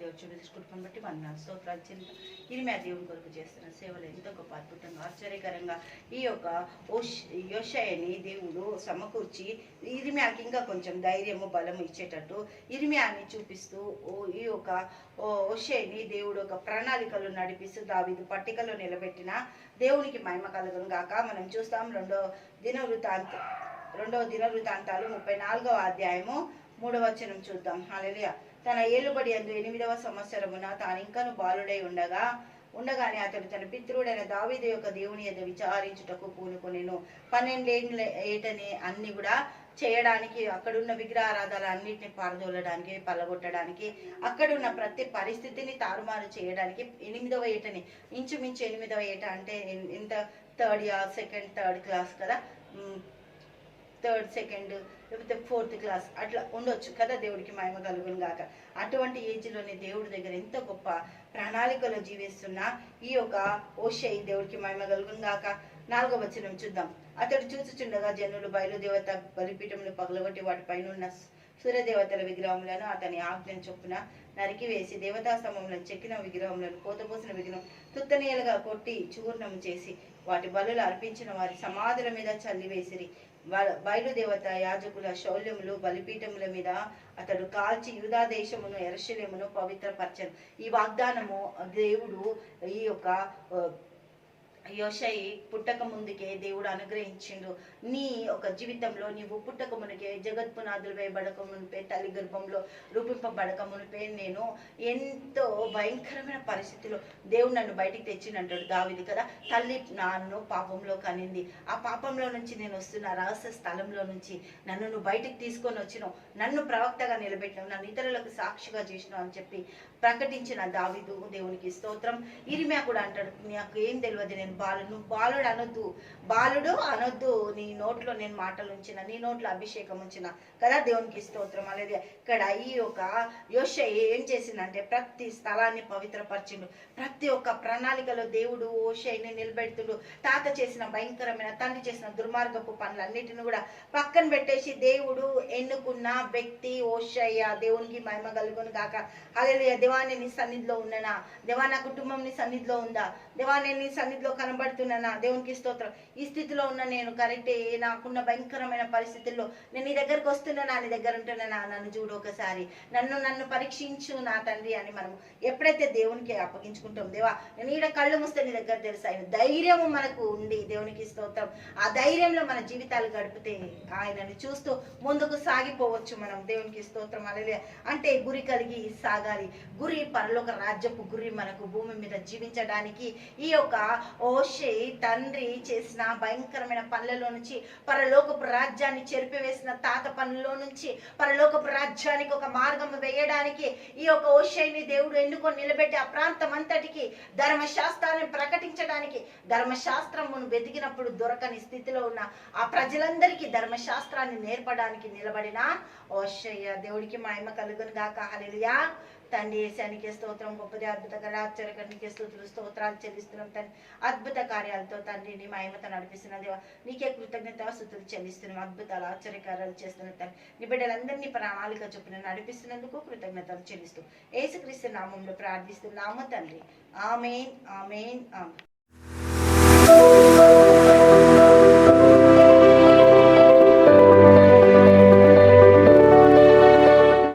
దేవుడు చూపించి కుటుంబం బట్టి వందనాలు స్తోత్రాలు చింత ఇది మా దేవుని కొరకు చేస్తున్న సేవలు. ఎంతో గొప్ప అద్భుతంగా ఆశ్చర్యకరంగా ఈ యొక్క యోషయని దేవుడు సమకూర్చి ఇరిమ్యాకి ఇంకా కొంచెం ధైర్యము బలము ఇచ్చేటట్టు ఇరిమ్యాని చూపిస్తూ ఈ యొక్క ఓషయని దేవుడు ఒక ప్రణాళికలు నడిపిస్తూ దావిదు పట్టికలో నిలబెట్టిన దేవునికి మహిమ కలగను గాక. మనం చూస్తాం రెండో దినవృత్తాంత రెండవ దినవృత్తాంతాలు ముప్పై నాలుగవ అధ్యాయము మూడవచనం చూద్దాం. హల్లెలూయా. తన ఏలుబడి అందు ఎనిమిదవ సంవత్సరమున తాను ఇంకను బాలుడై ఉండగా ఉండగానే అతడు తన పితృడైన దావీదు యొక్క దేవుని ఎద్ద విచారించుటకు పూనుకొనిను. పన్నెండేళ్ళ ఏటనే అన్ని కూడా చేయడానికి అక్కడున్న విగ్రహారాధాలు అన్నిటిని పారదోలడానికి పల్లగొట్టడానికి అక్కడున్న ప్రతి పరిస్థితిని తారుమారు చేయడానికి ఎనిమిదవ ఏటని. ఇంచుమించు ఎనిమిదవ ఏట అంటే ఇంత ఎంత? Third year second third class కదా? థర్డ్ సెకండ్ లేకపోతే ఫోర్త్ క్లాస్ అట్లా ఉండొచ్చు కదా దేవుడికి మహిమ కలుగును గాక. అటువంటి ఏజ్లోనే దేవుడి దగ్గర ఎంత గొప్ప ప్రణాళికలో జీవిస్తున్న ఈ యొక్క ఓషై దేవుడికి మహిమ కలుగును గాక. నాలుగో వచనం చూద్దాం. అతడు చూచుచుండగా జనులు బయలుదేవత బలిపీఠములు పగలగొట్టి వాటిపైన ఉన్న సూర్యదేవతల విగ్రహములను అతని ఆజ్ఞను చొప్పున నరికివేసి దేవతా స్తంభములను చెక్కిన విగ్రహములను కోతపోసిన విగ్రహం తుత్తనీయలుగా కొట్టి చూర్ణము చేసి వాటి బలులు అర్పించిన వారి సమాధుల మీద చల్లివేసిరి. బ- బయలుదేవత యాజకుల శౌల్యములు బలిపీఠముల మీద అతడు కాల్చి యూదా దేశమును ఎరశల్యమును పవిత్రపరచను. ఈ వాగ్దానము దేవుడు ఈ యొక్క యోషయి పుట్టక ముందుకే దేవుడు అనుగ్రహించిండు. నీ ఒక జీవితంలో నీవు పుట్టక మునికే జగత్పునాదులు వేయబడక మునిపే తల్లి గర్భంలో రూపింపబడక మునిపే నేను ఎంతో భయంకరమైన పరిస్థితిలో దేవుడు నన్ను బయటికి తెచ్చినంటాడు దావిది కదా. తల్లి నాన్ను పాపంలో కనింది. ఆ పాపంలో నుంచి నేను వస్తున్న రహస్య స్థలంలో నుంచి నన్ను నువ్వు బయటికి తీసుకొని వచ్చినావు. నన్ను ప్రవక్తగా నిలబెట్టినావు. నన్ను ఇతరులకు సాక్షిగా చేసినావు అని చెప్పి ప్రకటించిన దావిదు దేవునికి స్తోత్రం. ఇరిమ్యా కూడా అంటాడు నాకు ఏం తెలియదు నేను బాలు నువ్వు బాలుడు అనొద్దు బాలుడు అనొద్దు. నీ నోట్లో నేను మాటలు ఉంచిన నీ నోట్లో అభిషేకం ఉంచిన కదా దేవునికి స్తోత్రం. అనేది ఇక్కడ ఈ యొక్క యోష ఏం చేసిందంటే ప్రతి స్థలాన్ని పవిత్రపరిచిండు. ప్రతి ఒక్క ప్రణాళికలో దేవుడు ఓషైని నిలబెడుతుడు. తాత చేసిన భయంకరమైన తండ్రి చేసిన దుర్మార్గపు పనులన్నిటిని కూడా పక్కన పెట్టేసి దేవుడు ఎన్నుకున్న వ్యక్తి ఓషయ్య దేవునికి మహిమ కలుగును కాక అదే దేవాన్ని నీ సన్నిధిలో ఉన్ననా? దేవా నా కుటుంబం నీ సన్నిధిలో ఉందా? దేవా నేను నీ సన్నిధిలో కనబడుతున్నానా దేవునికి స్తోత్రం. ఈ స్థితిలో ఉన్న నేను కరెక్టే నాకున్న భయంకరమైన పరిస్థితుల్లో నేను నీ దగ్గరకు వస్తున్నానా నీ దగ్గర ఉంటున్నానా నన్ను చూడు ఒకసారి. నన్ను నన్ను పరీక్షించు నా తండ్రి అని మనం ఎప్పుడైతే దేవునికి అప్పగించుకుంటాం దేవా నేను ఈడ కళ్ళు మూస్తే నీ దగ్గర తెలుసు ఆయన ధైర్యము మనకు ఉండి దేవునికి స్తోత్రం. ఆ ధైర్యంలో మన జీవితాలు గడిపితే ఆయనని చూస్తూ ముందుకు సాగిపోవచ్చు మనం. దేవునికి స్తోత్రం అలే అంటే గురి కలిగి సాగాలి. గురి పరలోక రాజ్యపు గురి మనకు భూమి మీద జీవించడానికి ఈ యొక్క ఓషే తండ్రి చేసిన భయంకరమైన పనులలో నుంచి పరలోకపు రాజ్యాన్ని చెరిపివేసిన తాత పనుల్లో నుంచి పరలోకపు రాజ్యానికి ఒక మార్గం వేయడానికి ఈ యొక్క ఓషైని దేవుడు ఎన్నుకొని నిలబెట్టి ఆ ప్రాంతం అంతటికి ధర్మశాస్త్రాన్ని ప్రకటించడానికి ధర్మశాస్త్రమును వెతికినప్పుడు దొరకని స్థితిలో ఉన్న ఆ ప్రజలందరికీ ధర్మశాస్త్రాన్ని నేర్పడానికి నిలబడిన ఓషయ్య దేవుడికి మహిమ కలుగును గాక హల్లెలూయా. తండ్రి ఏసానికి స్తోత్రం గొప్పది అద్భుతకర ఆశ్చర్యకరానికి స్తోత్రులు స్తోత్రాలు చెల్లిస్తున్నాం తండ్రి అద్భుత కార్యాలతో తండ్రి నీ మహిమతో నడిపిస్తున్న దేవా. నీకే కృతజ్ఞత స్థుతులు చెల్లిస్తున్నాం అద్భుతాలు ఆశ్చర్యకార్యాలు చేస్తున్న తండ్రి నీ బిడ్డలందరినీ ప్రణాళిక చొప్పున నడిపిస్తున్నందుకు కృతజ్ఞతలు చెల్లిస్తూ ఏసుక్రీస్తు నామంలో ప్రార్థిస్తున్నాము తండ్రి. Amen amen amen.